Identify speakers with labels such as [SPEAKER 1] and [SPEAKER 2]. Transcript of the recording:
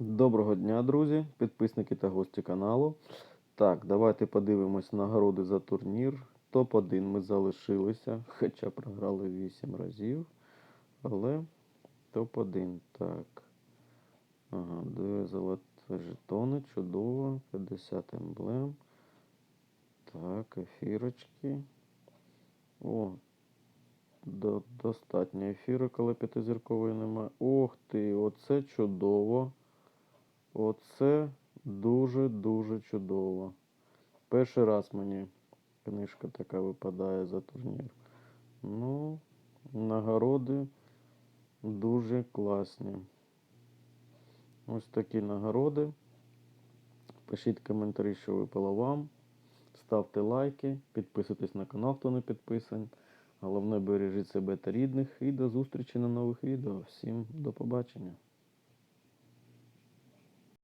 [SPEAKER 1] Доброго дня, друзі, підписники та гості каналу. Так, давайте подивимось нагороди за турнір. Топ-1 ми залишилися, хоча програли 8 разів. Але топ-1. Так. Ага, дві золоті жетони, чудово. 50 емблем. Так, ефірочки. О, до, достатньо ефірок, але п'ятизіркової немає. Ох ти, оце чудово. Оце дуже-дуже чудово. Перший раз мені книжка така випадає за турнір. Ну, нагороди дуже класні. Ось такі нагороди. Пишіть коментарі, що випало вам. Ставте лайки, підписуйтесь на канал, хто не підписаний. Головне бережіть себе та рідних. І до зустрічі на нових відео. Всім до побачення.